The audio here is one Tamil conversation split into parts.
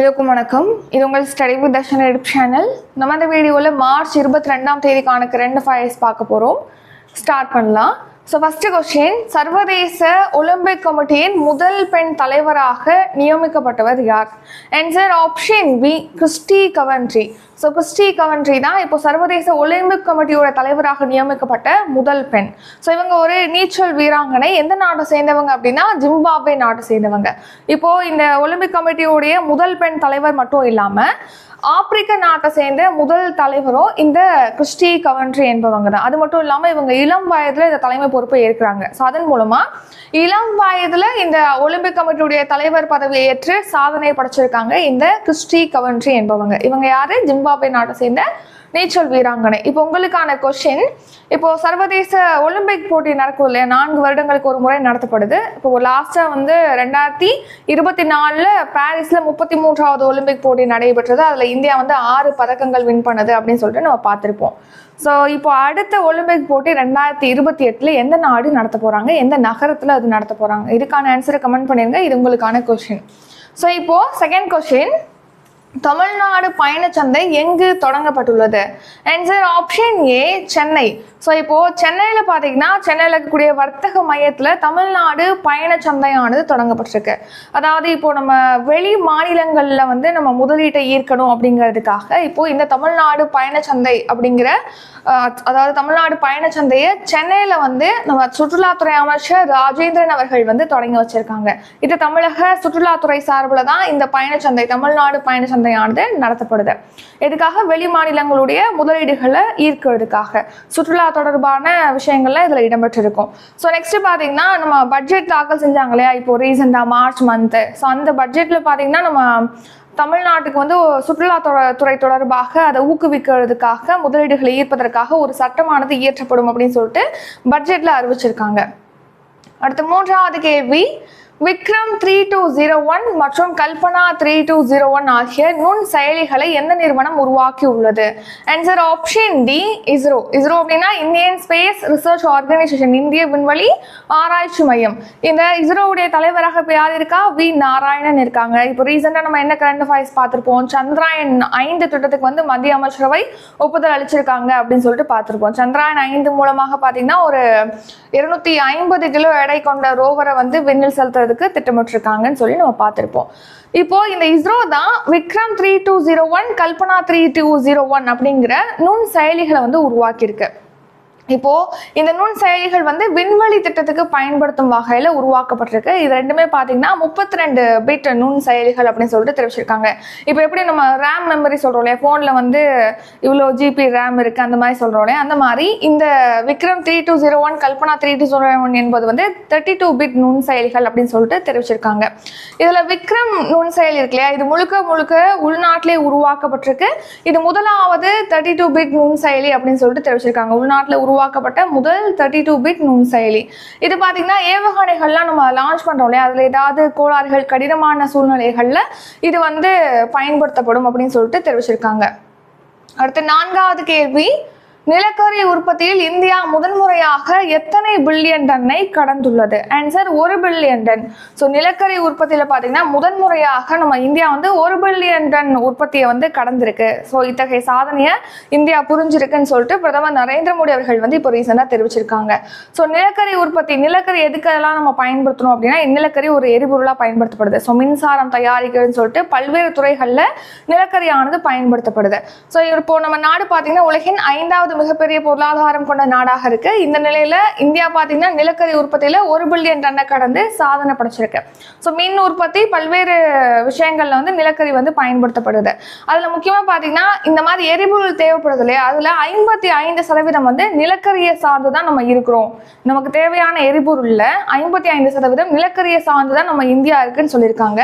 எல்லோருக்கும் வணக்கம். இது உங்கள் study with Darshan edu channel நம்ம இந்த வீடியோவில் மார்ச் இருபத்தி ரெண்டாம் தேதிக்கான ரெண்டு ஃபைல்ஸ் பார்க்க போகிறோம் ஸ்டார்ட் பண்ணலாம். ஸோ ஃபஸ்ட்டு கொஸ்டின் சர்வதேச ஒலிம்பிக் கமிட்டியின் முதல் பெண் தலைவராக நியமிக்கப்பட்டவர் யார்? Answer option B Kirsty Coventry so Kirsty Coventry தான் இப்போ சர்வதேச ஒலிம்பிக் கமிட்டியோட தலைவராக நியமிக்கப்பட்ட முதல் பெண். ஸோ இவங்க ஒரு நீச்சல் வீராங்கனை. எந்த நாட்டை சேர்ந்தவங்க அப்படின்னா ஜிம்பாப்வே நாட்டை சேர்ந்தவங்க. இப்போது இந்த ஒலிம்பிக் கமிட்டியோடைய முதல் பெண் தலைவர் மட்டும் இல்லாமல் ஆப்பிரிக்க நாட்டை சேர்ந்த முதல் தலைவரும் இந்த கிறிஸ்டி கவன்ட்ரி என்பவங்க தான். அது மட்டும் இல்லாமல் இவங்க இளம் வயதில் இந்த தலைமை பொறுப்பை ஏற்கிறாங்க. ஸோ அதன் மூலமாக இளம் வயதில் இந்த ஒலிம்பிக் கமிட்டியுடைய தலைவர் பதவியை ஏற்று சாதனை படைச்சிருக்காங்க இந்த கிறிஸ்டி கவன்ட்ரி என்பவங்க. இவங்க யாரு? ஜிம்பாப்வே நாட்டை சேர்ந்த நீச்சல் வீராங்கனை. இப்போ உங்களுக்கான கொஷின் இப்போ சர்வதேச ஒலிம்பிக் போட்டி நடக்கும் இல்லையா? நான்கு வருடங்களுக்கு ஒரு முறை நடத்தப்படுது. இப்போ லாஸ்டா வந்து ரெண்டாயிரத்தி இருபத்தி நாலுல பாரிஸ்ல முப்பத்தி மூன்றாவது ஒலிம்பிக் போட்டி நடைபெற்றது. அதுல இந்தியா வந்து ஆறு பதக்கங்கள் வின் பண்ணுது அப்படின்னு சொல்லிட்டு நம்ம பார்த்துருப்போம். ஸோ இப்போ அடுத்த ஒலிம்பிக் போட்டி ரெண்டாயிரத்தி இருபத்தி எட்டுல எந்த நாடு நடத்த போறாங்க? எந்த நகரத்துல அது நடத்த போறாங்க? இதுக்கான ஆன்சரை கமெண்ட் பண்ணிருங்க. இது உங்களுக்கான கொஷின் ஸோ இப்போ செகண்ட் கொஷின் தமிழ்நாடு பயணச்சந்தை எங்கு தொடங்கப்பட்டுள்ளது? Answer option A Chennai. So இப்போ சென்னையில் பார்த்தீங்கன்னா சென்னையில் இருக்கக்கூடிய வர்த்தக மையத்தில் தமிழ்நாடு பயணச்சந்தையானது தொடங்கப்பட்டிருக்கு. அதாவது இப்போ நம்ம வெளி மாநிலங்களில் வந்து நம்ம முதலீட்டை ஈர்க்கணும் அப்படிங்கிறதுக்காக இப்போ இந்த தமிழ்நாடு பயணச்சந்தை அப்படிங்கிற அதாவது தமிழ்நாடு பயணச்சந்தையை சென்னையில் வந்து நம்ம சுற்றுலாத்துறை அமைச்சர் ராஜேந்திரன் அவர்கள் வந்து தொடங்கி வச்சிருக்காங்க. இது தமிழக சுற்றுலாத்துறை சார்பில் தான் இந்த பயணச்சந்தை தமிழ்நாடு சந்தையானது நடத்தப்படுது. இதுக்காக வெளி மாநிலங்களுடைய முதலீடுகளை ஈர்க்கிறதுக்காக. சுற்றுலா தொடர்பான விஷயங்கள்லாம் இதில் இடம்பெற்றிருக்கும். ஸோ நெக்ஸ்ட் பார்த்தீங்கன்னா நம்ம பட்ஜெட் தாக்கல் செஞ்சாங்க இல்லையா? இப்போ ரீசெண்டாக மார்ச் மந்த்து ஸோ அந்த பட்ஜெட்டில் பார்த்தீங்கன்னா நம்ம தமிழ்நாட்டுக்கு வந்து சுற்றுலா துறை தொடர்பாக அதை ஊக்குவிக்கிறதுக்காக முதலீடுகளை ஈர்ப்பதற்காக ஒரு சட்டமானது இயற்றப்படும் அப்படின்னு சொல்லிட்டு பட்ஜெட்டில் அறிவிச்சிருக்காங்க. அடுத்து மூன்றாவது கேள்வி Vikram three two zero one மற்றும் Kalpana three two zero one ஆகிய நுண் செயலிகளை எந்த நிறுவனம் உருவாக்கி உள்ளது answer option D ISRO ISRO அப்படின்னா இந்தியன் ஸ்பேஸ் ரிசர்ச் ஆர்கனைசேஷன் இந்திய விண்வெளி ஆராய்ச்சி மையம். இந்த இஸ்ரோவுடைய தலைவராக இப்போ யார் இருக்கா? வி நாராயணன் இருக்காங்க. இப்போ ரீசெண்டாக நம்ம என்ன கரண்ட் அஃபேர்ஸ் பார்த்துருப்போம்? சந்திராயன் ஐந்து திட்டத்துக்கு வந்து மத்திய அமைச்சரவை ஒப்புதல் அளிச்சிருக்காங்க அப்படின்னு சொல்லிட்டு பார்த்துருப்போம். சந்திராயன் ஐந்து மூலமாக பார்த்தீங்கன்னா ஒரு இருநூத்தி ஐம்பது கிலோ எடை கொண்ட ரோவரை வந்து விண்ணில் செலுத்துறதுக்கு திட்டமிட்டிருக்காங்கன்னு சொல்லி நம்ம பார்த்துருப்போம். இப்போ இந்த இஸ்ரோ தான் Vikram three two zero one Kalpana three two zero one அப்படிங்கிற நுண் செயலிகளை வந்து உருவாக்கியிருக்கு. இப்போ இந்த நுண் செயலிகள் வந்து விண்வெளி திட்டத்துக்கு பயன்படுத்தும் வகையில உருவாக்கப்பட்டிருக்கு. இது ரெண்டுமே பாத்தீங்கன்னா முப்பத்தி ரெண்டு பிட் நுண் செயலிகள் அப்படின்னு சொல்லிட்டு தெரிவிச்சிருக்காங்க. இப்போ எப்படி நம்ம ரேம் மெமரி சொல்றோம் இல்லையா? போன்ல வந்து இவ்வளோ ஜிபி ரேம் இருக்கு அந்த மாதிரி சொல்றோம் இல்லையா? அந்த மாதிரி இந்த Vikram three two zero one Kalpana three two zero one என்பது வந்து தேர்ட்டி டூ பிட் நுண் செயலிகள் அப்படின்னு சொல்லிட்டு தெரிவிச்சிருக்காங்க. இதுல விக்ரம் நுண் செயலி இருக்கு இல்லையா? இது முழுக்க முழுக்க உள்நாட்டிலே உருவாக்கப்பட்டிருக்கு. இது முதலாவது தேர்ட்டி டூ பிட் நுண் செயலி அப்படின்னு சொல்லிட்டு தெரிவிச்சிருக்காங்க. உள்நாட்டில் உருவாக்கப்பட்ட முதல் தேர்ட்டி டூ பிட் நுண் செயலி. இது பார்த்தீங்கன்னா ஏவுகணைகள்லாம் நம்ம லான்ச் பண்ணுறோம் இல்லையா? அதில் ஏதாவது கோளாறுகள் கடினமான சூழ்நிலைகளில் இது வந்து பயன்படுத்தப்படும் அப்படின்னு சொல்லிட்டு தெரிவிச்சிருக்காங்க. அடுத்து நான்காவது கேள்வி நிலக்கரி உற்பத்தியில் இந்தியா முதன்முறையாக எத்தனை பில்லியன் டன்னை கடந்துள்ளது? ஆன்சர் ஒரு பில்லியன் டன். ஸோ நிலக்கரி உற்பத்தியில் பார்த்தீங்கன்னா முதன்முறையாக நம்ம இந்தியா வந்து ஒரு பில்லியன் டன் உற்பத்தியை வந்து கடந்திருக்கு. ஸோ இத்தகைய சாதனையை இந்தியா புரிஞ்சிருக்குன்னு சொல்லிட்டு பிரதமர் நரேந்திர மோடி அவர்கள் வந்து இப்போ ரீசெண்டாக தெரிவிச்சிருக்காங்க. ஸோ நிலக்கரி உற்பத்தி நிலக்கரி எதுக்கெல்லாம் நம்ம பயன்படுத்தணும் அப்படின்னா நிலக்கரி ஒரு எரிபொருளாக பயன்படுத்தப்படுது. ஸோ மின்சாரம் தயாரிக்கிறதுன்னு சொல்லிட்டு பல்வேறு துறைகளில் நிலக்கரியானது பயன்படுத்தப்படுது. ஸோ இப்போ நம்ம நாடு பார்த்தீங்கன்னா உலகின் ஐந்தாவது மிகப்பெரிய பொருளாதாரம் கொண்ட நாடாக இருக்கு. இந்த நிலையில இந்தியா பார்த்தீங்கன்னா நிலக்கரி உற்பத்தியில ஒரு பில்லியன் டன்னை கடந்து சாதனை படைச்சிருக்கு. ஸோ மின் உற்பத்தி பல்வேறு விஷயங்கள்ல வந்து நிலக்கரி வந்து பயன்படுத்தப்படுது. அதுல முக்கியமா பார்த்தீங்கன்னா இந்த மாதிரி எரிபொருள் தேவைப்படுது இல்லையா? அதுல ஐம்பத்தி ஐந்து சதவீதம் வந்து நிலக்கரியை சார்ந்து தான் நம்ம இருக்கிறோம். நமக்கு தேவையான எரிபொருள்ல ஐம்பத்தி ஐந்து சதவீதம் நிலக்கரியை சார்ந்து தான் நம்ம இந்தியா இருக்குன்னு சொல்லியிருக்காங்க.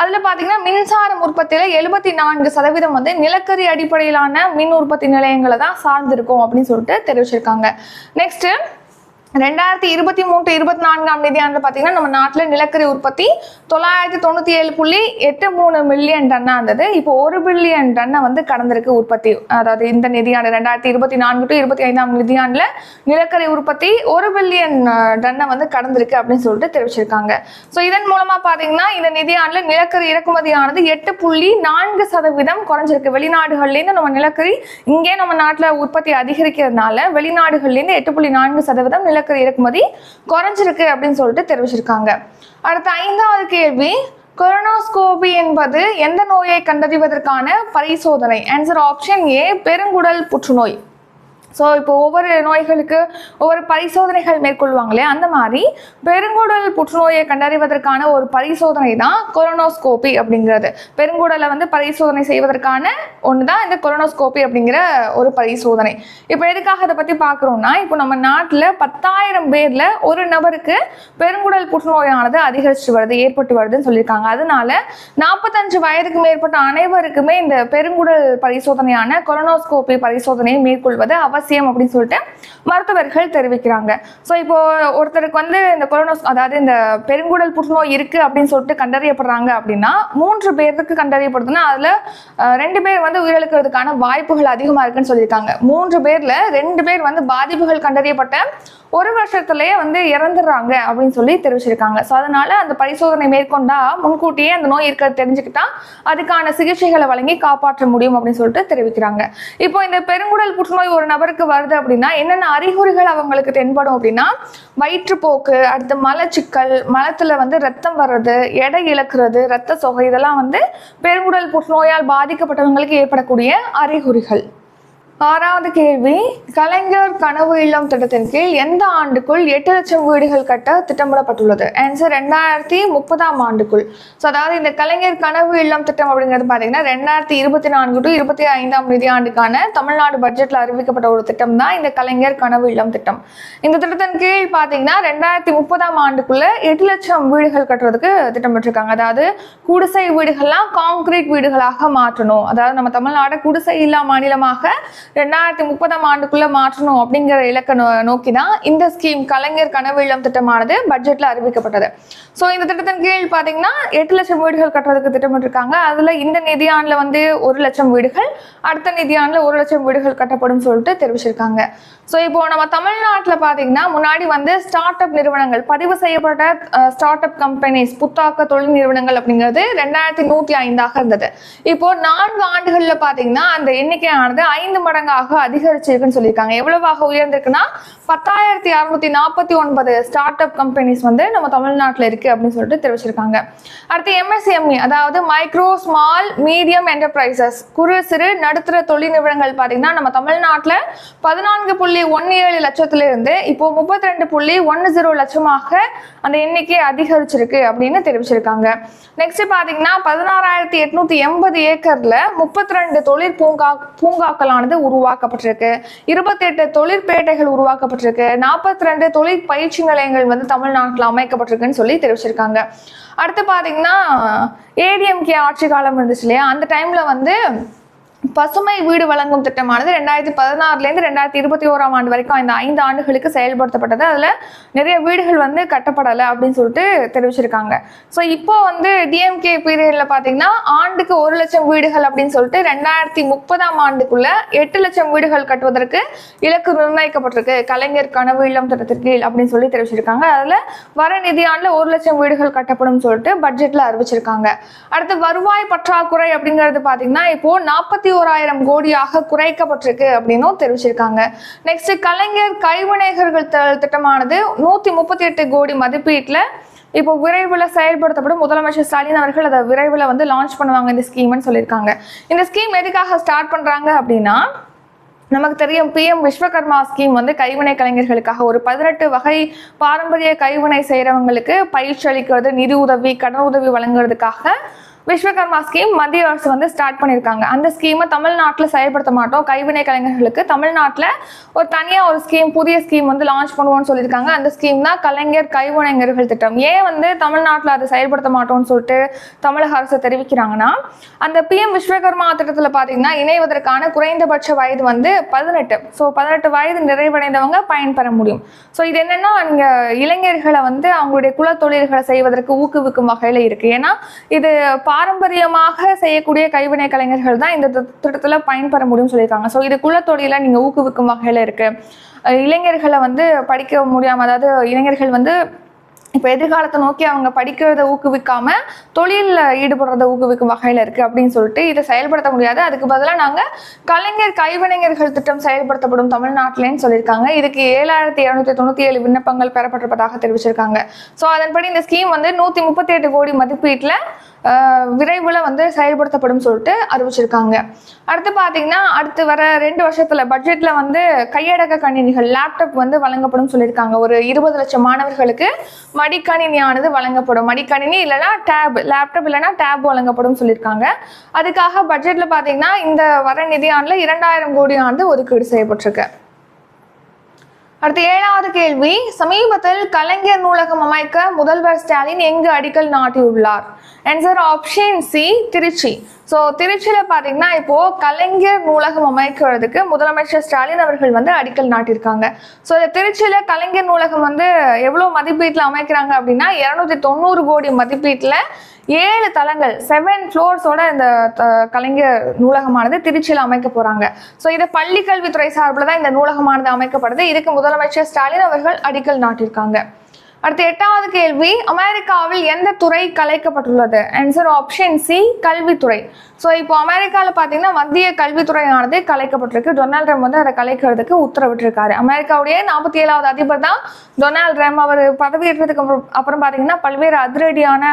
அதுல பாத்தீங்கன்னா மின்சாரம் உற்பத்தியில எழுபத்தி நான்கு சதவீதம் வந்து நிலக்கரி அடிப்படையிலான மின் உற்பத்தி நிலையங்களை தான் இருக்கும் அப்படின்னு சொல்லிட்டு தெரிவிச்சிருக்காங்க. நெக்ஸ்ட் ரெண்டாயிரத்தி இருபத்தி மூன்று இருபத்தி நான்காம் நிதியாண்டில் பார்த்தீங்கன்னா நம்ம நாட்டில் நிலக்கரி உற்பத்தி தொள்ளாயிரத்தி தொண்ணூற்றி ஏழு புள்ளி எட்டு மூணு மில்லியன் டன்னாக இருந்தது. இப்போ ஒரு பில்லியன் டன்னை வந்து கடந்திருக்கு உற்பத்தி. அதாவது இந்த நிதியாண்டு ரெண்டாயிரத்தி இருபத்தி நான்கு டு இருபத்தி ஐந்தாம் நிதியாண்டில் நிலக்கரி உற்பத்தி ஒரு பில்லியன் டன்னை வந்து கடந்திருக்கு அப்படின்னு சொல்லிட்டு தெரிவிச்சிருக்காங்க. ஸோ இதன் மூலமாக பார்த்தீங்கன்னா இந்த நிதியாண்டில் நிலக்கரி இறக்குமதியானது எட்டு புள்ளி நான்கு சதவீதம் குறைஞ்சிருக்கு. வெளிநாடுகள்லேருந்து நம்ம நிலக்கரி இங்கே நம்ம நாட்டில் உற்பத்தி அதிகரிக்கிறதுனால வெளிநாடுகள்லேருந்து எட்டு புள்ளி நான்கு சதவீதம் நிலக்கரி இறக்குமதி குறைஞ்சிருக்கு அப்படின்னு சொல்லிட்டு தெரிவிச்சிருக்காங்க. அடுத்த ஐந்தாவது கேள்வி கொரோனாஸ்கோபி என்பது எந்த நோயை கண்டறிவதற்கான பரிசோதனை? ஆன்சர் ஆப்ஷன் ஏ பெருங்குடல் புற்றுநோய். ஸோ இப்போ ஒவ்வொரு நோய்களுக்கு ஒவ்வொரு பரிசோதனைகள் மேற்கொள்வாங்களே அந்த மாதிரி பெருங்குடல் புற்றுநோயை கண்டறிவதற்கான ஒரு பரிசோதனை தான் கொரோனோஸ்கோபி அப்படிங்கிறது. பெருங்குடலை வந்து பரிசோதனை செய்வதற்கான ஒன்று தான் இந்த கொரோனோஸ்கோபி அப்படிங்கிற ஒரு பரிசோதனை. இப்போ எதுக்காக அதை பற்றி பார்க்குறோம்னா இப்போ நம்ம நாட்டில் பத்தாயிரம் பேரில் ஒரு நபருக்கு பெருங்குடல் புற்றுநோயானது அதிகரிச்சு வருது ஏற்பட்டு வருதுன்னு சொல்லியிருக்காங்க. அதனால நாற்பத்தஞ்சு வயதுக்கு மேற்பட்ட அனைவருக்குமே இந்த பெருங்குடல் பரிசோதனையான கொரோனோஸ்கோபி பரிசோதனையை மேற்கொள்வது அவசியம். அப்படின்னு சொல்லிட்டு மருத்துவர்கள் தெரிவிக்கிறாங்க. ஸோ இப்போ ஒருத்தருக்கு வந்து இந்த கொரோனோஸ் அதாவது இந்த பெருங்குடல் புற்றுநோய் இருக்கு அப்படின்னு சொல்லிட்டு கண்டறியப்படுறாங்க அப்படின்னா மூன்று பேருக்கு கண்டறியப்படுதுன்னா அதுல ரெண்டு பேர் வந்து உயிரிழக்கிறதுக்கான வாய்ப்புகள் அதிகமா இருக்குன்னு சொல்லியிருக்காங்க. மூன்று பேர்ல ரெண்டு பேர் வந்து பாதிப்புகள் கண்டறியப்பட்ட ஒரு வருஷத்துலயே வந்து இறந்துடுறாங்க அப்படின்னு சொல்லி தெரிவிச்சிருக்காங்க. ஸோ அதனால அந்த பரிசோதனை மேற்கொண்டா முன்கூட்டியே அந்த நோய் இருக்கிறது தெரிஞ்சுக்கிட்டா அதுக்கான சிகிச்சைகளை வழங்கி காப்பாற்ற முடியும் அப்படின்னு சொல்லிட்டு தெரிவிக்கிறாங்க. இப்போ இந்த பெருங்குடல் புற்றுநோய் ஒரு நபர் அவருக்கு வருது அப்படின்னா என்னென்ன அறிகுறிகள் அவங்களுக்கு தென்படும் அப்படின்னா வயிற்றுப்போக்கு அடுத்து மலச்சிக்கல் மலத்துல வந்து ரத்தம் வர்றது எடை இழக்கிறது ரத்த சொகை இதெல்லாம் வந்து பெருங்குடல் புற்றுநோயால் பாதிக்கப்பட்டவங்களுக்கு ஏற்படக்கூடிய அறிகுறிகள். ஆறாவது கேள்வி கலைஞர் கனவு இல்லம் திட்டத்தின் கீழ் எந்த ஆண்டுக்குள் எட்டு லட்சம் வீடுகள் கட்ட திட்டமிடப்பட்டுள்ளது? ஆன்சர் ரெண்டாயிரத்தி முப்பதாம் ஆண்டுக்குள். ஸோ அதாவது இந்த கலைஞர் கனவு இல்லம் திட்டம் அப்படிங்கிறது பார்த்தீங்கன்னா ரெண்டாயிரத்தி இருபத்தி நான்கு டு இருபத்தி ஐந்தாம் நிதியாண்டுக்கான தமிழ்நாடு பட்ஜெட்டில் அறிவிக்கப்பட்ட ஒரு திட்டம் தான் இந்த கலைஞர் கனவு இல்லம் திட்டம். இந்த திட்டத்தின் கீழ் பார்த்தீங்கன்னா ரெண்டாயிரத்தி முப்பதாம் ஆண்டுக்குள்ள எட்டு லட்சம் வீடுகள் கட்டுறதுக்கு திட்டமிட்டிருக்காங்க. அதாவது குடிசை வீடுகள்லாம் காங்கிரீட் வீடுகளாக மாற்றணும். அதாவது நம்ம தமிழ்நாடு குடிசை இல்லா மாநிலமாக ரெண்டாயிரத்தி முப்பதாம் ஆண்டுக்குள்ள மாற்றணும் அப்படிங்கிற இலக்க நோ நோக்கி தான் இந்த ஸ்கீம் கலைஞர் கனவு இல்லம் திட்டமானது பட்ஜெட்ல அறிவிக்கப்பட்டது. ஸோ இந்த திட்டத்தின் கீழ் பார்த்தீங்கன்னா எட்டு லட்சம் வீடுகள் கட்டுறதுக்கு திட்டமிட்டிருக்காங்க. அதுல இந்த நிதியாண்டுல வந்து ஒரு லட்சம் வீடுகள் அடுத்த நிதியாண்டுல ஒரு லட்சம் வீடுகள் கட்டப்படும் சொல்லிட்டு தெரிவிச்சிருக்காங்க. ஸோ இப்போ நம்ம தமிழ்நாட்டில் பார்த்தீங்கன்னா முன்னாடி வந்து ஸ்டார்ட் அப் நிறுவனங்கள் பதிவு செய்யப்பட்ட ஸ்டார்ட் அப் கம்பெனிஸ் புத்தாக்க தொழில் நிறுவனங்கள் அப்படிங்கிறது ரெண்டாயிரத்தி நூற்றி ஐந்தாக இருந்தது. இப்போ நான்கு ஆண்டுகளில் பார்த்தீங்கன்னா அந்த எண்ணிக்கையானது ஐந்து மடங்காக அதிகரிச்சிருக்குன்னு சொல்லியிருக்காங்க. எவ்வளவாக உயர்ந்திருக்குன்னா பத்தாயிரத்தி அறுநூத்தி நாற்பத்தி ஒன்பது ஸ்டார்ட் அப் கம்பெனிஸ் வந்து நம்ம தமிழ்நாட்டில் இருக்கு அப்படின்னு சொல்லிட்டு தெரிவிச்சிருக்காங்க. அடுத்து எம்எஸ்எம்இ அதாவது மைக்ரோ ஸ்மால் மீடியம் என்டர்பிரைசஸ் குறு சிறு நடுத்தர தொழில் நிறுவனங்கள் பார்த்தீங்கன்னா நம்ம தமிழ்நாட்டில் பதினான்கு புள்ளி ஒன்று ஏழு லட்சத்துல இருந்து இப்போ முப்பத்தி ரெண்டு புள்ளி ஒன்று ஜீரோ லட்சமாக அந்த எண்ணிக்கை அதிகரிச்சிருக்கு அப்படின்னு தெரிவிச்சிருக்காங்க. நெக்ஸ்ட் பார்த்தீங்கன்னா பதினாறாயிரத்தி எட்நூத்தி எண்பது ஏக்கர்ல முப்பத்தி ரெண்டு தொழில் பூங்கா பூங்காக்களானது உருவாக்கப்பட்டிருக்கு. இருபத்தெட்டு தொழிற்பேட்டைகள் உருவாக்கப்பட்டிருக்கு. நாற்பத்தி ரெண்டு தொழில் பயிற்சி நிலையங்கள் வந்து தமிழ்நாட்டில் அமைக்கப்பட்டிருக்குன்னு சொல்லி தெரிவிச்சிருக்காங்க. அடுத்து பார்த்தீங்கன்னா ஏடிஎம்கே ஆட்சி காலம் இருந்துச்சு இல்லையா? அந்த டைமில் வந்து பசுமை வீடு வழங்கும் திட்டமானது ரெண்டாயிரத்தி பதினாறுலேருந்து ரெண்டாயிரத்தி இருபத்தி ஓராம் ஆண்டு வரைக்கும் இந்த ஐந்து ஆண்டுகளுக்கு செயல்படுத்தப்பட்டது. அதில் நிறைய வீடுகள் வந்து கட்டப்படலை அப்படின்னு சொல்லிட்டு தெரிவிச்சிருக்காங்க. ஸோ இப்போ வந்து டிஎம்கே பீரியடில் பார்த்தீங்கன்னா ஆண்டுக்கு ஒரு லட்சம் வீடுகள் அப்படின்னு சொல்லிட்டு ரெண்டாயிரத்தி முப்பதாம் ஆண்டுக்குள்ள எட்டு லட்சம் வீடுகள் கட்டுவதற்கு இலக்கு நிர்ணயிக்கப்பட்டிருக்கு. கலைஞர் கனவு இல்லம் திட்டத்திற்கு கீழ் அப்படின்னு சொல்லி தெரிவிச்சிருக்காங்க. அதில் வர நிதியாண்டில் ஒரு லட்சம் வீடுகள் கட்டப்படும் சொல்லிட்டு பட்ஜெட்டில் அறிவிச்சிருக்காங்க. அடுத்து வருவாய் பற்றாக்குறை அப்படிங்கிறது பார்த்தீங்கன்னா இப்போ நாற்பத்தி ஓராயிரம் கோடியாக குறைக்கப்பட்டிருக்கு அப்படின்னும் தெரிவிச்சிருக்காங்க. நெக்ஸ்ட் கலைஞர் கைவினைகர்கள் த- திட்டமானது நூற்றி முப்பத்தி எட்டு கோடி மதிப்பீட்டில் இப்போ விரைவில் செயல்படுத்தப்படும். முதலமைச்சர் ஸ்டாலின் அவர்கள் அதை விரைவில் வந்து லான்ச் பண்ணுவாங்க இந்த ஸ்கீம்னு சொல்லியிருக்காங்க. இந்த ஸ்கீம் எதுக்காக ஸ்டார்ட் பண்ணுறாங்க அப்படின்னா நமக்கு தெரியும் பிஎம் விஸ்வகர்மா ஸ்கீம் வந்து கைவினை கலைஞர்களுக்காக ஒரு பதினெட்டு வகை பாரம்பரிய கைவினை செய்கிறவங்களுக்கு பயிற்சி அளிக்கிறது நிதி உதவி கடன் உதவி வழங்குறதுக்காக விஸ்வகர்மா ஸ்கீம் மத்திய அரசு வந்து ஸ்டார்ட் பண்ணியிருக்காங்க. அந்த ஸ்கீமை தமிழ்நாட்டில் செயல்படுத்த மாட்டோம். கைவினை கலைஞர்களுக்கு தமிழ்நாட்டில் ஒரு தனியாக ஒரு ஸ்கீம் புதிய ஸ்கீம் வந்து லான்ச் பண்ணுவோம்னு சொல்லியிருக்காங்க. அந்த ஸ்கீம் தான் கலைஞர் கைவினைஞர்கள் திட்டம். ஏன் வந்து தமிழ்நாட்டில் அதை செயல்படுத்த மாட்டோம்னு சொல்லிட்டு தமிழக அரசு தெரிவிக்கிறாங்கன்னா அந்த பிஎம் விஸ்வகர்மா திட்டத்தில் பார்த்தீங்கன்னா இணைவதற்கான குறைந்தபட்ச வயது வந்து பதினெட்டு. ஸோ பதினெட்டு வயது நிறைவடைந்தவங்க பயன்பெற முடியும். ஸோ இது என்னென்னா நீங்கள் இளைஞர்களை வந்து அவங்களுடைய குலத்தொழில்களை செய்வதற்கு ஊக்குவிக்கும் வகையில் இருக்குது ஏன்னா இது பாரம்பரியமாக செய்யக்கூடிய கைவினை கலைஞர்கள் தான் இந்த திட்டத்தில் பயன்பெற முடியும்னு சொல்லியிருக்காங்க. ஸோ இது குலத்தொழிலை நீங்கள் ஊக்குவிக்கும் வகையில் இருக்கு. இளைஞர்களை வந்து படிக்க முடியாமல் அதாவது இளைஞர்கள் வந்து இப்போ எதிர்காலத்தை நோக்கி அவங்க படிக்கிறத ஊக்குவிக்காம தொழிலில் ஈடுபடுறத ஊக்குவிக்கும் வகையில் இருக்குது அப்படின்னு சொல்லிட்டு இதை செயல்படுத்த முடியாது. அதுக்கு பதிலாக நாங்கள் கலைஞர் கைவினைஞர்கள் திட்டம் செயல்படுத்தப்படும் தமிழ்நாட்டிலேன்னு சொல்லியிருக்காங்க. இதுக்கு ஏழாயிரத்தி இரநூத்தி தொண்ணூற்றி ஏழு விண்ணப்பங்கள் பெறப்பட்டிருப்பதாக தெரிவிச்சிருக்காங்க. ஸோ அதன்படி இந்த ஸ்கீம் வந்து நூற்றி முப்பத்தி எட்டு கோடி மதிப்பீட்டில் விரைவில் வந்து செயல்படுத்தப்படும் சொல்லிட்டு அறிவிச்சிருக்காங்க. அடுத்து பார்த்தீங்கன்னா அடுத்து வர ரெண்டு வருஷத்தில் பட்ஜெட்டில் வந்து கையடக்க கணினிகள் லேப்டாப் வந்து வழங்கப்படும் சொல்லியிருக்காங்க. ஒரு இருபது லட்சம் மாணவர்களுக்கு மடிக்கணினியானது வழங்கப்படும். மடிக்கணினி இல்லைனா டேப் லேப்டாப் இல்லைன்னா டேப் வழங்கப்படும் சொல்லியிருக்காங்க. அதுக்காக பட்ஜெட்டில் பார்த்தீங்கன்னா இந்த வர நிதியாண்டில் இரண்டாயிரம் கோடி ஆண்டு ஒதுக்கீடு செய்யப்பட்டிருக்கு. அடுத்து ஏழாவது கேள்வி சமீபத்தில் கலைஞர் நூலகம் அமைக்க முதல்வர் ஸ்டாலின் எங்கு அடிக்கல் நாட்டியுள்ளார்? Answer option C Trichy. So திருச்சியில் பார்த்தீங்கன்னா இப்போ கலைஞர் நூலகம் அமைக்கிறதுக்கு முதலமைச்சர் ஸ்டாலின் அவர்கள் வந்து அடிக்கல் நாட்டியிருக்காங்க. ஸோ இந்த திருச்சியில் கலைஞர் நூலகம் வந்து எவ்வளோ மதிப்பீட்டில் அமைக்கிறாங்க அப்படின்னா இரநூத்தி தொண்ணூறு கோடி மதிப்பீட்டில் ஏழு தளங்கள் செவன் ஃப்ளோர்ஸோட இந்த த- கலைஞர் நூலகமானது திருச்சியில் அமைக்க போறாங்க. ஸோ இது பள்ளி கல்வித்துறை சார்பில் தான் இந்த நூலகமானது அமைக்கப்படுது. இதுக்கு முதலமைச்சர் ஸ்டாலின் அவர்கள் அடிக்கல் நாட்டியிருக்காங்க. அடுத்து எட்டாவது கேள்வி அமெரிக்காவில் எந்த துறை கலைக்கப்பட்டுள்ளது? ஆன்சர் ஆப்ஷன் சி கல்வித்துறை. ஸோ இப்போ அமெரிக்காவில் பார்த்தீங்கன்னா மத்திய கல்வித்துறையானது கலைக்கப்பட்டிருக்கு. டொனால்ட் ட்ரம்ப் வந்து அதை கலைக்கிறதுக்கு உத்தரவிட்டிருக்காரு. அமெரிக்காவுடைய நாற்பத்தி ஏழாவது அதிபர் தான் டொனால்ட் ட்ரம்ப் அவர் பதவியேற்றதுக்கு அப்புறம் பார்த்தீங்கன்னா பல்வேறு அதிரடியான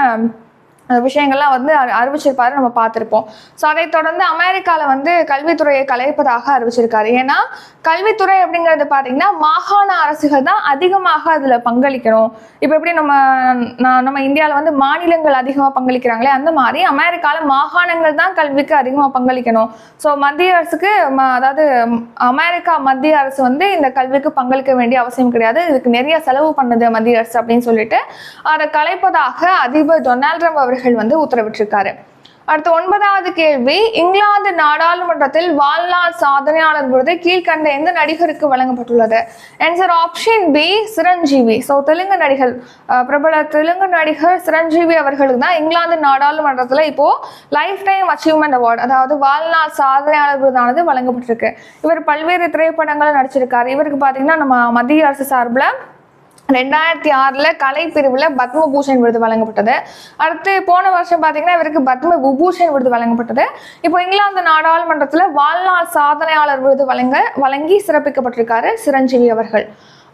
விஷயங்கள்லாம் வந்து அறிவிச்சிருப்பாரு நம்ம பார்த்துருப்போம். ஸோ அதை தொடர்ந்து அமெரிக்காவில் வந்து கல்வித்துறையை கலைப்பதாக அறிவிச்சிருக்காரு. ஏன்னா கல்வித்துறை அப்படிங்கிறது பார்த்தீங்கன்னா மாகாண அரசுகள் தான் அதிகமாக அதில் பங்களிக்கணும். இப்போ எப்படி நம்ம நம்ம இந்தியாவில் வந்து மாநிலங்கள் அதிகமாக பங்களிக்கிறாங்களே அந்த மாதிரி அமெரிக்காவில் மாகாணங்கள் தான் கல்விக்கு அதிகமாக பங்களிக்கணும். ஸோ மத்திய அரசுக்கு ம- அதாவது அமெரிக்கா மத்திய அரசு வந்து இந்த கல்விக்கு பங்களிக்க வேண்டிய அவசியம் கிடையாது. இதுக்கு நிறைய செலவு பண்ணுது மத்திய அரசு அப்படின்னு சொல்லிட்டு. அதை கலைப்பதாக அதிபர் டொனால்ட் ட்ரம்ப் அவர்கள் வந்து உத்தரவிட்டிருக்காரு. அடுத்து ஒன்பதாவது கேள்வி இங்கிலாந்து நாடாளுமன்றத்தில் வாழ்நாள் சாதனையாளர் விருது கீழ்கண்ட எந்த நடிகருக்கு வழங்கப்பட்டுள்ளது? Answer option B Chiranjeevi. So Telugu நடிகர் பிரபல தெலுங்கு நடிகர் சிரஞ்சீவி அவர்களுக்கு தான் இங்கிலாந்து நாடாளுமன்றத்தில் இப்போ லைஃப் டைம் அச்சீவ்மெண்ட் அவார்டு அதாவது வாழ்நாள் சாதனையாளர் விருதானது வழங்கப்பட்டிருக்கு. இவர் பல்வேறு திரைப்படங்கள் நடிச்சிருக்காரு. இவருக்கு பார்த்தீங்கன்னா நம்ம மத்திய அரசு சார்பில் ரெண்டாயிரத்தி ஆறில் கலை பிரிவில் பத்மபூஷன் விருது வழங்கப்பட்டது. அடுத்து போன வருஷம் பார்த்தீங்கன்னா இவருக்கு பத்ம விபூஷன் விருது வழங்கப்பட்டது. இப்போ இங்கிலாந்து நாடாளுமன்றத்தில் வாழ்நாள் சாதனையாளர் விருது வழங்க வழங்கி சிறப்பிக்கப்பட்டிருக்காரு சிரஞ்சீவி அவர்கள்.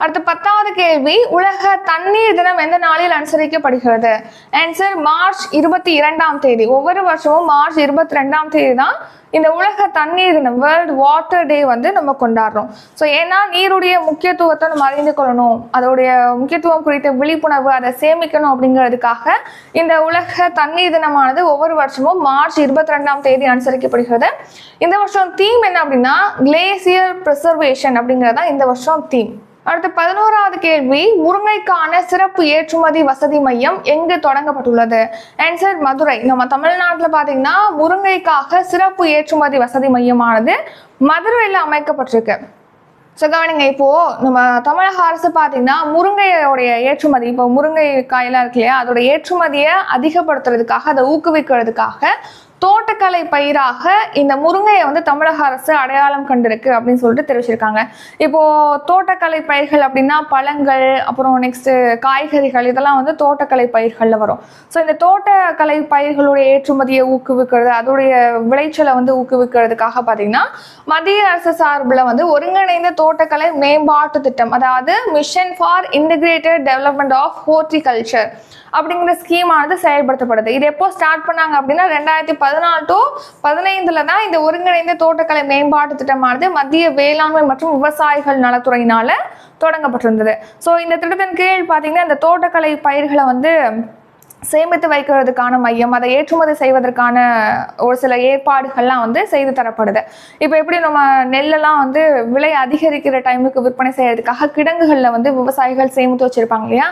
அடுத்து பத்தாவது கேள்வி உலக தண்ணீர் தினம் எந்த நாளில் அனுசரிக்கப்படுகிறது? ஆன்சர் மார்ச் இருபத்தி இரண்டாம் தேதி. ஒவ்வொரு வருஷமும் மார்ச் இருபத்தி ரெண்டாம் தேதி தான் இந்த உலக தண்ணீர் தினம் வேர்ல்டு வாட்டர் டே வந்து நம்ம கொண்டாடுறோம். ஸோ ஏன்னா நீருடைய முக்கியத்துவத்தை நம்ம அறிந்து கொள்ளணும். அதோடைய முக்கியத்துவம் குறித்த விழிப்புணர்வு அதை சேமிக்கணும் அப்படிங்கிறதுக்காக இந்த உலக தண்ணீர் தினமானது ஒவ்வொரு வருஷமும் மார்ச் இருபத்தி ரெண்டாம் தேதி அனுசரிக்கப்படுகிறது. இந்த வருஷம் தீம் என்ன அப்படின்னா கிளேசியர் ப்ரிசர்வேஷன் அப்படிங்கிறது தான் இந்த வருஷம் தீம் அடுத்து பதினோராவது கேள்வி முருங்கைக்கான சிறப்பு ஏற்றுமதி வசதி மையம் எங்கு தொடங்கப்பட்டுள்ளது? ஆன்சர் மதுரை. நம்ம தமிழ்நாட்டில் பார்த்தீங்கன்னா முருங்கைக்காக சிறப்பு ஏற்றுமதி வசதி மையமானது மதுரையில் அமைக்கப்பட்டிருக்கு. ஸோ கவனிங்க இப்போ நம்ம தமிழக அரசு பார்த்தீங்கன்னா முருங்கையோடைய ஏற்றுமதி இப்போ முருங்கை காயெல்லாம் இருக்கு இல்லையா? அதோட ஏற்றுமதியை அதிகப்படுத்துறதுக்காக அதை ஊக்குவிக்கிறதுக்காக தோட்டக்கலை பயிராக இந்த முருங்கையை வந்து தமிழக அரசு அடையாளம் கண்டிருக்கு அப்படின்னு சொல்லிட்டு தெரிவிச்சிருக்காங்க. இப்போ தோட்டக்கலை பயிர்கள் அப்படின்னா பழங்கள் அப்புறம் நெக்ஸ்ட் காய்கறிகள் இதெல்லாம் வந்து தோட்டக்கலை பயிர்களில் வரும். ஸோ இந்த தோட்டக்கலை பயிர்களுடைய ஏற்றுமதியை ஊக்குவிக்கிறது அதோடைய விளைச்சலை வந்து ஊக்குவிக்கிறதுக்காக பார்த்தீங்கன்னா மத்திய அரசு சார்பில் வந்து ஒருங்கிணைந்த தோட்டக்கலை மேம்பாட்டு திட்டம் அதாவது mission for integrated development of horticulture அப்படிங்கிற ஸ்கீமானது செயல்படுத்தப்படுது. இது எப்போ ஸ்டார்ட் பண்ணாங்க அப்படின்னா ரெண்டாயிரத்தி பதினாலு டு பதினைந்துல தான் இந்த ஒருங்கிணைந்த தோட்டக்கலை மேம்பாட்டு திட்டமானது மத்திய வேளாண்மை மற்றும் விவசாயிகள் நலத்துறையினால தொடங்கப்பட்டிருந்தது. ஸோ இந்த திட்டத்தின் கீழ் பார்த்தீங்கன்னா இந்த தோட்டக்கலை பயிர்களை வந்து சேமித்து வைக்கிறதுக்கான மையம் அதை ஏற்றுமதி செய்வதற்கான ஒரு சில ஏற்பாடுகள்லாம் வந்து செய்து தரப்படுது. இப்போ எப்படி நம்ம நெல்லெல்லாம் வந்து விலை அதிகரிக்கிற டைமுக்கு விற்பனை செய்யறதுக்காக கிடங்குகளில் வந்து விவசாயிகள் சேமித்து வச்சுருப்பாங்க இல்லையா?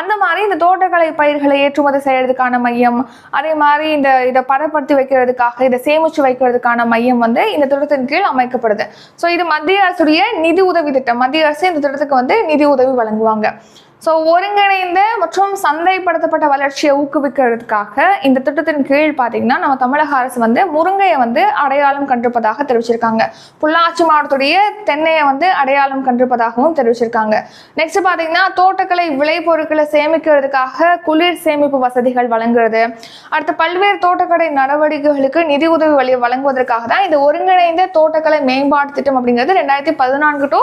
அந்த மாதிரி இந்த தோட்டக்கலை பயிர்களை ஏற்றுமதி செய்யறதுக்கான மையம் அதே மாதிரி இந்த இதை பதப்படுத்தி வைக்கிறதுக்காக இதை சேமித்து வைக்கிறதுக்கான மையம் வந்து இந்த திட்டத்தின் கீழ் அமைக்கப்படுது. ஸோ இது மத்திய அரசுடைய நிதி உதவி திட்டம். மத்திய அரசு இந்த திட்டத்துக்கு வந்து நிதி உதவி வழங்குவாங்க. ஸோ ஒருங்கிணைந்த மற்றும் சந்தைப்படுத்தப்பட்ட வளர்ச்சியை ஊக்குவிக்கிறதுக்காக இந்த திட்டத்தின் கீழ் பார்த்தீங்கன்னா நம்ம தமிழக அரசு வந்து முருங்கையை வந்து அடையாளம் கண்டிருப்பதாக தெரிவிச்சிருக்காங்க. பொள்ளாச்சி மாவட்டத்துடைய தென்னையை வந்து அடையாளம் கண்டிருப்பதாகவும் தெரிவிச்சிருக்காங்க. நெக்ஸ்ட் பார்த்தீங்கன்னா தோட்டக்கலை விளைபொருட்களை சேமிக்கிறதுக்காக குளிர் சேமிப்பு வசதிகள் வழங்குறது. அடுத்து பல்வேறு தோட்டக்கலை நடவடிக்கைகளுக்கு நிதி உதவி வழி வழங்குவதற்காக தான் இந்த ஒருங்கிணைந்த தோட்டக்கலை மேம்பாட்டு திட்டம் அப்படிங்கிறது ரெண்டாயிரத்தி பதினான்கு டு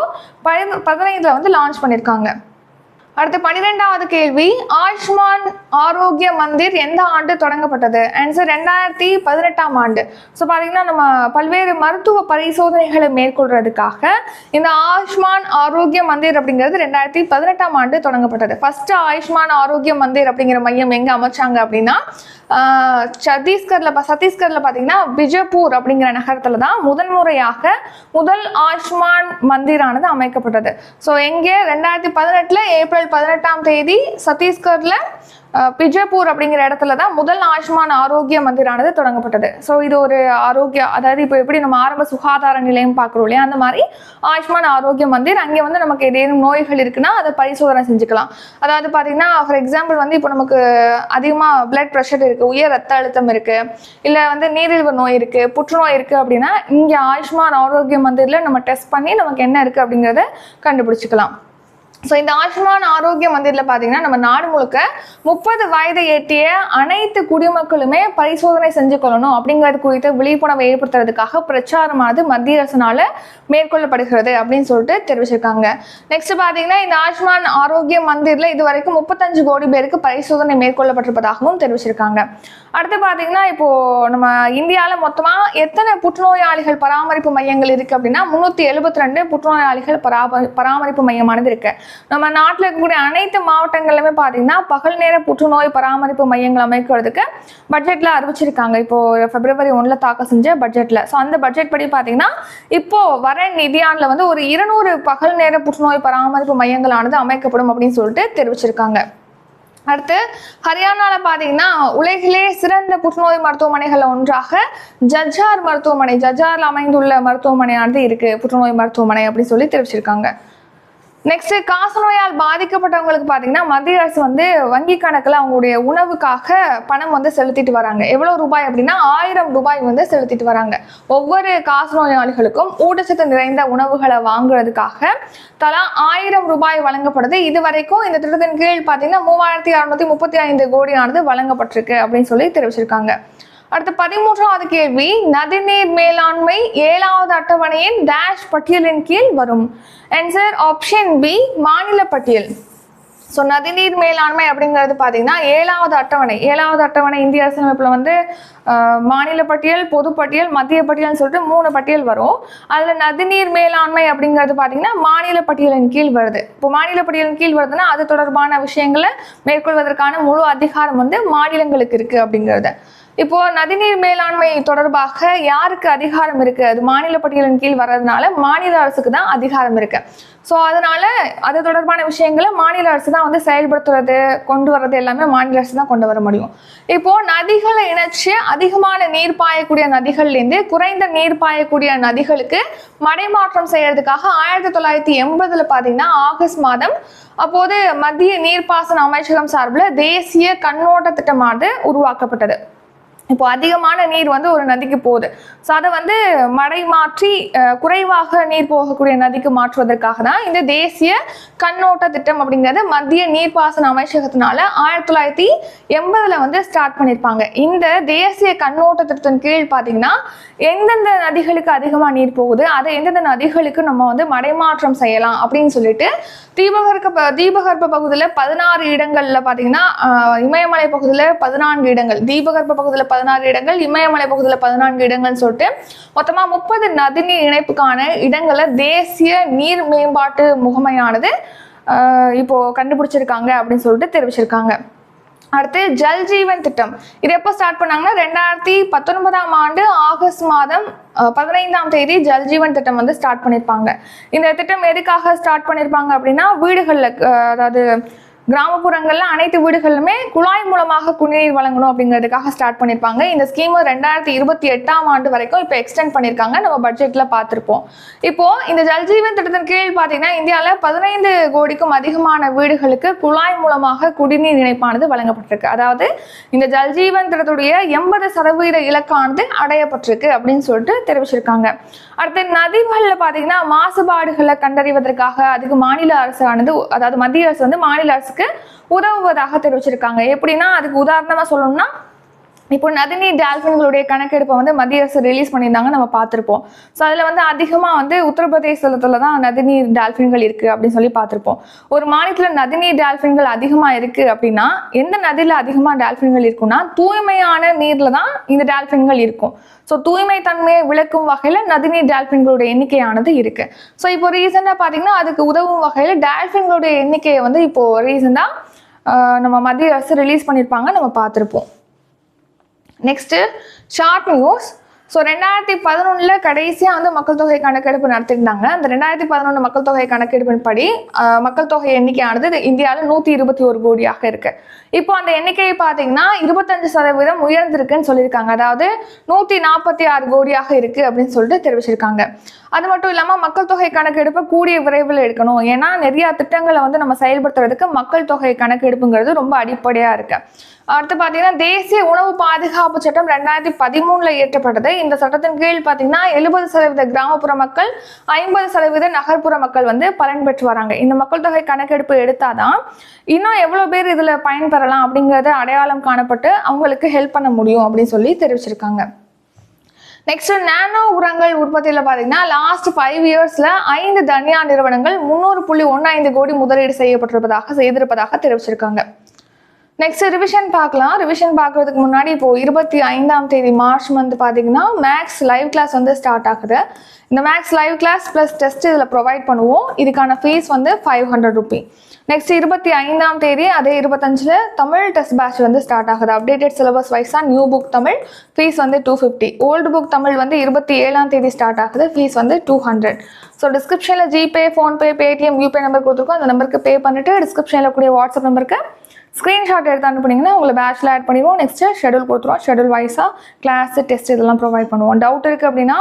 பதினைந்துல வந்து லான்ச் பண்ணியிருக்காங்க அடுத்து பன்னிரெண்டாவது கேள்வி ஆயுஷ்மான் ஆரோக்கிய மந்திர் எந்த ஆண்டு தொடங்கப்பட்டது? ஆன்சர் ரெண்டாயிரத்தி பதினெட்டாம் ஆண்டு. ஸோ பார்த்தீங்கன்னா நம்ம பல்வேறு மருத்துவ பரிசோதனைகளை மேற்கொள்றதுக்காக இந்த ஆயுஷ்மான் ஆரோக்கிய மந்திர் அப்படிங்கிறது ரெண்டாயிரத்தி பதினெட்டாம் ஆண்டு தொடங்கப்பட்டது. ஃபர்ஸ்ட் ஆயுஷ்மான் ஆரோக்கிய மந்திர் அப்படிங்கிற மையம் எங்கே அமைச்சாங்க அப்படின்னா சத்தீஸ்கர்ல ப- சத்தீஸ்கர்ல பார்த்தீங்கன்னா பிஜப்பூர் அப்படிங்கிற நகரத்துல தான் முதன்முறையாக முதல் ஆயுஷ்மான் மந்திரானது அமைக்கப்பட்டது. ஸோ எங்கே ரெண்டாயிரத்தி பதினெட்டுல ஏப்ரல் பதினெட்டாம் தேதி சத்தீஸ்கர்ல பிஜப்பூர் அப்படிங்கிற இடத்துல தான் முதல் ஆயுஷ்மான் ஆரோக்கிய மந்திரானது தொடங்கப்பட்டது. ஸோ இது ஒரு ஆரோக்கிய அதாவது இப்போ எப்படி நம்ம ஆரம்ப சுகாதார நிலையம் பார்க்குறோம் இல்லையா? அந்த மாதிரி ஆயுஷ்மான் ஆரோக்கிய மந்திர் அங்கே வந்து நமக்கு ஏதேனும் நோய்கள் இருக்குன்னா அதை பரிசோதனை செஞ்சுக்கலாம். அதாவது பார்த்தீங்கன்னா ஃபார் எக்ஸாம்பிள் வந்து இப்போ நமக்கு அதிகமாக பிளட் ப்ரெஷர் இருக்குது உயர் ரத்த அழுத்தம் இருக்குது இல்லை வந்து நீரிழிவு நோய் இருக்குது புற்றுநோய் இருக்குது அப்படின்னா இங்கே ஆயுஷ்மான் ஆரோக்கிய மந்திரில் நம்ம டெஸ்ட் பண்ணி நமக்கு என்ன இருக்குது அப்படிங்கிறத கண்டுபிடிச்சிக்கலாம். ஸோ இந்த ஆயுஷ்மான் ஆரோக்கிய மந்திரில் பார்த்தீங்கன்னா நம்ம நாடு முழுக்க முப்பது வயதை எட்டிய அனைத்து குடிமக்களுமே பரிசோதனை செஞ்சு கொள்ளணும் அப்படிங்கிறது குறித்து விழிப்புணர்வை ஏற்படுத்துறதுக்காக பிரச்சாரமானது மத்திய அரசினால் மேற்கொள்ளப்படுகிறது அப்படின்னு சொல்லிட்டு தெரிவிச்சிருக்காங்க. நெக்ஸ்ட் பார்த்தீங்கன்னா இந்த ஆயுஷ்மான் ஆரோக்கிய மந்திரில் இது வரைக்கும் முப்பத்தஞ்சு கோடி பேருக்கு பரிசோதனை மேற்கொள்ளப்பட்டிருப்பதாகவும் தெரிவிச்சிருக்காங்க. அடுத்து பார்த்தீங்கன்னா இப்போ நம்ம இந்தியாவில் மொத்தமாக எத்தனை புற்றுநோயாளிகள் பராமரிப்பு மையங்கள் இருக்குது அப்படின்னா முந்நூற்றி எழுபத்தி ரெண்டு புற்றுநோயாளிகள் பராமரி பராமரிப்பு மையமானது இருக்குது நம்ம நாட்டில் இருக்கக்கூடிய அனைத்து மாவட்டங்களிலுமே பார்த்தீங்கன்னா பகல் நேர புற்றுநோய் பராமரிப்பு மையங்கள் அமைக்கிறதுக்கு பட்ஜெட்டில் அறிவிச்சிருக்காங்க. இப்போ பிப்ரவரி ஒன்றில் தாக்கல் செஞ்ச பட்ஜெட்டில் ஸோ அந்த பட்ஜெட் படி பார்த்தீங்கன்னா இப்போ வர நிதியாண்டில் வந்து ஒரு இருநூறு பகல் நேர புற்றுநோய் பராமரிப்பு மையங்களானது அமைக்கப்படும் அப்படின்னு சொல்லிட்டு தெரிவிச்சிருக்காங்க. அடுத்து ஹரியானால பார்த்தீங்கன்னா உலகிலே சிறந்த புற்றுநோய் மருத்துவமனைகளில் ஒன்றாக ஜஜார் மருத்துவமனை ஜஜார்ல அமைந்துள்ள மருத்துவமனையானது இருக்கு புற்றுநோய் மருத்துவமனை அப்படின்னு சொல்லி தெரிவிச்சிருக்காங்க. நெக்ஸ்ட் காசநோயால் பாதிக்கப்பட்டவங்களுக்கு பார்த்தீங்கன்னா மத்திய அரசு வந்து வங்கி கணக்கில் அவங்களுடைய உணவுக்காக பணம் வந்து செலுத்திட்டு வராங்க. எவ்வளோ ரூபாய் அப்படின்னா ஆயிரம் ரூபாய் வந்து செலுத்திட்டு வராங்க. ஒவ்வொரு காசநோயாளிகளுக்கும் ஊட்டச்சத்து நிறைந்த உணவுகளை வாங்குறதுக்காக தலா ஆயிரம் ரூபாய் வழங்கப்படுது. இது வரைக்கும் இந்த திட்டத்தின் கீழ் பார்த்தீங்கன்னா மூவாயிரத்தி அறுநூத்தி முப்பத்தி ஐந்து கோடியானது வழங்கப்பட்டிருக்கு அப்படின்னு சொல்லி தெரிவிச்சிருக்காங்க. அடுத்து பதிமூன்றாவது கேள்வி நதிநீர் மேலாண்மை ஏழாவது அட்டவணையின் டேஷ் பட்டியலின் கீழ் வரும். ஆன்சர் ஆப்ஷன் பி மாநில பட்டியல். ஸோ நதிநீர் மேலாண்மை அப்படிங்கிறது பார்த்தீங்கன்னா ஏழாவது அட்டவணை. ஏழாவது அட்டவணை இந்திய அரசியலமைப்பில் வந்து மாநில பட்டியல் பொது பட்டியல் மத்திய பட்டியல்னு சொல்லிட்டு மூணு பட்டியல் வரும். அதில் நதிநீர் மேலாண்மை அப்படிங்கிறது பார்த்தீங்கன்னா மாநில பட்டியலின் கீழ் வருது. இப்போ மாநில பட்டியலின் கீழ் வருதுன்னா அது தொடர்பான விஷயங்களை மேற்கொள்வதற்கான முழு அதிகாரம் வந்து மாநிலங்களுக்கு இருக்குது அப்படிங்கிறது. இப்போ நதிநீர் மேலாண்மை தொடர்பாக யாருக்கு அதிகாரம் இருக்கு? அது மாநில பட்டியலின் கீழ் வர்றதுனால மாநில அரசுக்கு தான் அதிகாரம் இருக்கு. ஸோ அதனால அது தொடர்பான விஷயங்களை மாநில அரசு தான் வந்து செயல்படுத்துறது கொண்டு வர்றது எல்லாமே மாநில அரசு தான் கொண்டு வர முடியும். இப்போ நதிகளை இணைச்சு அதிகமான நீர் பாயக்கூடிய நதிகள்லேருந்து குறைந்த நீர் பாயக்கூடிய நதிகளுக்கு மடைமாற்றம் செய்யறதுக்காக ஆயிரத்தி தொள்ளாயிரத்தி எண்பதுல பார்த்தீங்கன்னா ஆகஸ்ட் மாதம் அப்போது மத்திய நீர்ப்பாசன அமைச்சகம் சார்பில் தேசிய கண்ணோட்ட திட்டமானது உருவாக்கப்பட்டது. இப்போ அதிகமான நீர் வந்து ஒரு நதிக்கு போகுது. ஸோ அதை வந்து மடை மாற்றி குறைவாக நீர் போகக்கூடிய நதிக்கு மாற்றுவதற்காக தான் இந்த தேசிய கண்ணோட்ட திட்டம் அப்படிங்கிறது மத்திய நீர்ப்பாசன அமைச்சகத்தினால ஆயிரத்தி தொள்ளாயிரத்தி எண்பதுல வந்து ஸ்டார்ட் பண்ணியிருப்பாங்க இந்த தேசிய கண்ணோட்ட திட்டத்தின் கீழ் பார்த்தீங்கன்னா எந்தெந்த நதிகளுக்கு அதிகமாக நீர் போகுது அதை எந்தெந்த நதிகளுக்கு நம்ம வந்து மடைமாற்றம் செய்யலாம் அப்படின்னு சொல்லிட்டு தீபகற்ப தீபகற்ப பகுதியில் பதினாறு இடங்களில் பார்த்தீங்கன்னா இமயமலை பகுதியில் பதினான்கு இடங்கள் தீபகற்ப பகுதியில் பதினாறு பதினாறு இடங்கள் இமயமலை பகுதியில் பதினான்கு இடங்கள்னு சொல்லிட்டு மொத்தமாக முப்பது நதிநீர் இணைப்புக்கான இடங்களை தேசிய நீர் மேம்பாட்டு முகமையானது ஆஹ், இப்போ கண்டுபிடிச்சிருக்காங்க அப்படின்னு சொல்லிட்டு தெரிவிச்சிருக்காங்க. அடுத்து ஜல் ஜீவன் திட்டம். இது எப்போ ஸ்டார்ட் பண்ணாங்கன்னா ரெண்டாயிரத்தி பத்தொன்பதாம் ஆண்டு ஆகஸ்ட் மாதம் பதினைந்தாம் தேதி ஜல் ஜீவன் திட்டம் வந்து ஸ்டார்ட் பண்ணியிருப்பாங்க இந்த திட்டம் எதுக்காக ஸ்டார்ட் பண்ணியிருப்பாங்க அப்படின்னா வீடுகளில் அதாவது கிராமப்புறங்களில் அனைத்து வீடுகளிலுமே குழாய் மூலமாக குடிநீர் வழங்கணும் அப்படிங்கிறதுக்காக ஸ்டார்ட் பண்ணியிருப்பாங்க இந்த ஸ்கீமு ரெண்டாயிரத்தி இருபத்தி எட்டாம் ஆண்டு வரைக்கும் இப்போ எக்ஸ்டெண்ட் பண்ணியிருக்காங்க நம்ம பட்ஜெட்டில் பார்த்துருப்போம். இப்போது இந்த ஜல்ஜீவன் திட்டத்தின் கீழ் பார்த்தீங்கன்னா இந்தியாவில் பதினைந்து கோடிக்கும் அதிகமான வீடுகளுக்கு குழாய் மூலமாக குடிநீர் இணைப்பானது வழங்கப்பட்டிருக்கு. அதாவது இந்த ஜல்ஜீவன் திட்டத்துடைய எண்பது சதவீத இலக்கானது அடையப்பட்டிருக்கு அப்படின்னு சொல்லிட்டு தெரிவிச்சிருக்காங்க. அடுத்து நதிகளில் பார்த்தீங்கன்னா மாசுபாடுகளை கண்டறிவதற்காக அதுக்கு மாநில அரசானது அதாவது மத்திய அரசு வந்து மாநில அரசு அரசுக்கு உதவுவதாக தெரிவிச்சிருக்காங்க. எப்படின்னா அதுக்கு உதாரணமா சொல்லணும்னா இப்போ நதிநீர் டால்ஃபின்களுடைய கணக்கெடுப்பை வந்து மத்திய அரசு ரிலீஸ் பண்ணியிருந்தாங்க நம்ம பார்த்துருப்போம். ஸோ அதில் வந்து அதிகமாக வந்து உத்தரப்பிரதேசத்தில் தான் நதிநீர் டால்ஃபின்கள் இருக்குது அப்படின்னு சொல்லி பார்த்துருப்போம். ஒரு மாநிலத்தில் நதிநீர் டால்ஃபின்கள் அதிகமாக இருக்குது அப்படின்னா எந்த நதியில் அதிகமாக டால்ஃபின்கள் இருக்குன்னா தூய்மையான நீரில் தான் இந்த டால்ஃபின்கள் இருக்கும். ஸோ தூய்மை தன்மையை விளக்கும் வகையில் நதிநீர் டால்ஃபின்களுடைய எண்ணிக்கையானது இருக்குது ஸோ இப்போ ரீசெண்டாக பார்த்தீங்கன்னா அதுக்கு உதவும் வகையில் டால்ஃபின்களுடைய எண்ணிக்கையை வந்து இப்போது ரீசெண்டாக நம்ம மத்திய அரசு ரிலீஸ் பண்ணியிருப்பாங்க நம்ம பார்த்துருப்போம். நெக்ஸ்ட்டு ஷார்ட் நியூஸ் ஸோ ரெண்டாயிரத்தி பதினொன்றில் கடைசியாக வந்து மக்கள் தொகை கணக்கெடுப்பு நடத்திருந்தாங்க. அந்த ரெண்டாயிரத்தி பதினொன்று மக்கள் தொகை கணக்கெடுப்பின் படி மக்கள் தொகை எண்ணிக்கையானது இது இந்தியாவில் நூற்றி இருபத்தி ஒரு கோடியாக இருக்கு. இப்போ அந்த எண்ணிக்கையை பார்த்தீங்கன்னா இருபத்தஞ்சு சதவீதம் உயர்ந்திருக்குன்னு சொல்லியிருக்காங்க. அதாவது நூற்றி நாற்பத்தி ஆறு கோடியாக இருக்கு அப்படின்னு சொல்லிட்டு தெரிவிச்சிருக்காங்க. அது மட்டும் இல்லாமல் மக்கள் தொகை கணக்கெடுப்பை கூடிய விரைவில் எடுக்கணும். ஏன்னா நிறையா திட்டங்களை வந்து நம்ம செயல்படுத்துறதுக்கு மக்கள் தொகை கணக்கெடுப்புங்கிறது ரொம்ப அடிப்படையாக இருக்கு. அடுத்து பார்த்தீங்கன்னா தேசிய உணவு பாதுகாப்பு சட்டம் ரெண்டாயிரத்தி பதிமூணில் இயற்றப்பட்டது. இந்த சட்டத்தின் கீழ் பார்த்தீங்கன்னா எழுபது சதவீத கிராமப்புற மக்கள் ஐம்பது சதவீத நகர்ப்புற மக்கள் வந்து பலன் பெற்று வராங்க. இந்த மக்கள் தொகை கணக்கெடுப்பு எடுத்தாதான் இன்னும் எவ்வளோ பேர் இதில் பயன்பெறலாம் அப்படிங்கிறத அடையாளம் காணப்பட்டு அவங்களுக்கு ஹெல்ப் பண்ண முடியும் அப்படின்னு சொல்லி தெரிவிச்சிருக்காங்க. நெக்ஸ்ட் நானோ உரங்கள் உற்பத்தியில் பார்த்தீங்கன்னா லாஸ்ட் ஃபைவ் இயர்ஸில் ஐந்து தனியார் நிறுவனங்கள் முன்னூறு புள்ளி ஒன்று ஐந்து கோடி முதலீடு செய்யப்பட்டிருப்பதாக செய்திருப்பதாக தெரிவிச்சிருக்காங்க. நெக்ஸ்ட் ரிவிஷன் பார்க்கலாம். ரிவிஷன் பார்க்கறதுக்கு முன்னாடி இப்போ இருபத்தி ஐந்தாம் தேதி மார்ச் மந்த் பார்த்தீங்கன்னா மேக்ஸ் லைவ் கிளாஸ் வந்து ஸ்டார்ட் ஆகுது. இந்த Max live class plus test இதில் ப்ரொவைட் பண்ணுவோம். இதுக்கான ஃபீஸ் வந்து ஃபைவ் ஹண்ட்ரட் ருபி நெக்ஸ்ட் இருபத்தி ஐந்தாம் தேதி அதே இருபத்தஞ்சில் தமிழ் டெஸ்ட் பேட்ச் வந்து ஸ்டார்ட் ஆகுது. அப்டேட்டட் சிலபஸ் வைஸாக நியூ புக் தமிழ் ஃபீஸ் வந்து two fifty old book Tamil வந்து இருபத்தி ஏழாம் தேதி ஸ்டார்ட் ஆகுது. ஃபீஸ் வந்து டூ ஹண்ட்ரட் ஸோ டிஸ்கிரிப்ஷனில் ஜிபே ஃபோன்பே பேடிஎம் யூபே நம்பர் கொடுத்துருக்கோம். அந்த நம்பருக்கு பே பண்ணிவிட்டு டிஸ்கிரிப்ஷனில் கூடிய வாட்ஸ்அப் நம்பருக்கு ஸ்க்ரீன்ஷாட் எடுத்து அனுப்புனீங்கன்னா உங்களை பேட்சில் ஆட் பண்ணிடுவோம். நெக்ஸ்ட்டு ஷெடியூல் கொடுத்துருவோம். ஷெடியூல் வைஸாக கிளாஸ் டெஸ்ட் இதெல்லாம் ப்ரொவைட் பண்ணுவோம். டவுட் இருக்குது அப்படின்னா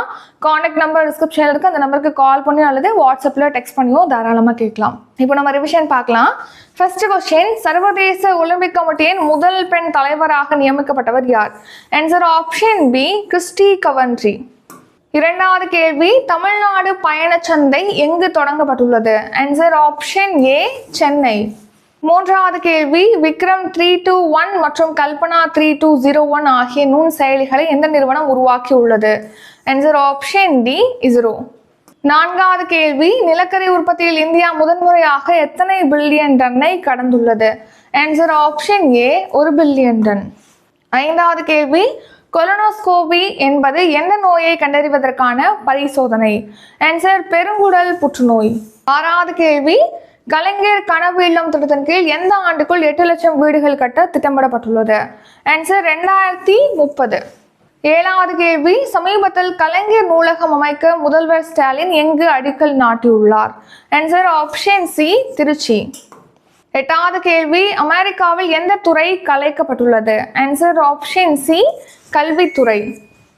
காண்டாக்ட் நம்பர் டிஸ்கிரிப்ஷனில் இருக்குது அந்த நம்பருக்கு கால் பண்ணி அல்லது வாட்ஸ்அப்பில் டெக்ஸ்ட் பண்ணியும் தாராளமாக கேட்கலாம். இப்போ நம்ம ரிவிஷன் பார்க்கலாம். ஃபர்ஸ்ட் கொஸ்டின் சர்வதேச ஒலிம்பிக் கமிட்டியின் முதல் பெண் தலைவராக நியமிக்கப்பட்டவர் யார்? Answer option B Kirsty Coventry இரண்டாவது கேள்வி தமிழ்நாடு பயணச்சந்தை எங்கு தொடங்கப்பட்டுள்ளது? Answer option A Chennai. மூன்றாவது கேள்வி விக்ரம் த்ரீ டூ ஒன் மற்றும் Kalpana three two zero one ஆகிய நுண் செயலிகளை எந்த நிறுவனம் உருவாக்கியுள்ளது? ஆன்சர் ஆப்ஷன் டி இஸ்ரோ நான்காவது கேள்வி நிலக்கரி உற்பத்தியில் இந்தியா முதன்முறையாக எத்தனை பில்லியன் டன்னை கடந்துள்ளது? ஆன்சர் ஆப்ஷன் ஏ ஒரு பில்லியன் டன். ஐந்தாவது கேள்வி கொலனோஸ்கோபி என்பது எந்த நோயை கண்டறிவதற்கான பரிசோதனை? ஆன்சர் பெருங்குடல் புற்றுநோய். ஆறாவது கேள்வி கலைஞர் கனவு இல்லம் திட்டத்தின் கீழ் எந்த ஆண்டுக்குள் எட்டு லட்சம் வீடுகள் கட்ட திட்டமிடப்பட்டுள்ளது? ஆன்சர் ரெண்டாயிரத்தி முப்பது. ஏழாவது கேள்வி சமீபத்தில் கலைஞர் நூலகம் அமைக்க முதல்வர் ஸ்டாலின் எங்கு அடிக்கல் நாட்டியுள்ளார்? Answer option C Trichy. எட்டாவது கேள்வி அமெரிக்காவில் எந்த துறை கலைக்கப்பட்டுள்ளது? ஆன்சர் ஆப்ஷன் சி கல்வித்துறை.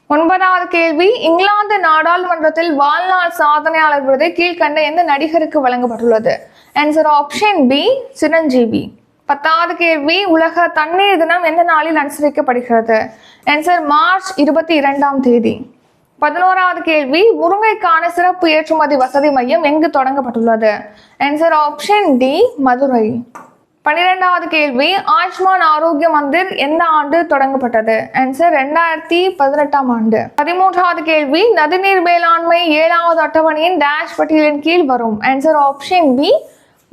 ஒன்பதாவது கேள்வி இங்கிலாந்து நாடாளுமன்றத்தில் வாழ்நாள் சாதனையாளர் விருது கீழ்கண்ட எந்த நடிகருக்கு வழங்கப்பட்டுள்ளது? Answer option B Chiranjeevi. பத்தாவது கேள்வி உலக தண்ணீர் தினம் எந்த நாளில் அனுசரிக்கப்படுகிறது? ஆன்சர் மார்ச் இருபத்தி இரண்டாம் தேதி. பதினோராவது கேள்வி முருங்கைக்கான சிறப்பு ஏற்றுமதி வசதி மையம் எங்கு தொடங்கப்பட்டுள்ளது? Answer option D Madurai. பன்னிரெண்டாவது கேள்வி ஆயுஷ்மான் ஆரோக்கிய மந்திர் எந்த ஆண்டு தொடங்கப்பட்டது? ஆன்சர் ரெண்டாயிரத்தி பதினெட்டாம் ஆண்டு. பதிமூன்றாவது கேள்வி நதிநீர் மேலாண்மை ஏழாவது அட்டவணையின் டேஷ் பட்டியலின் கீழ் வரும். Answer option B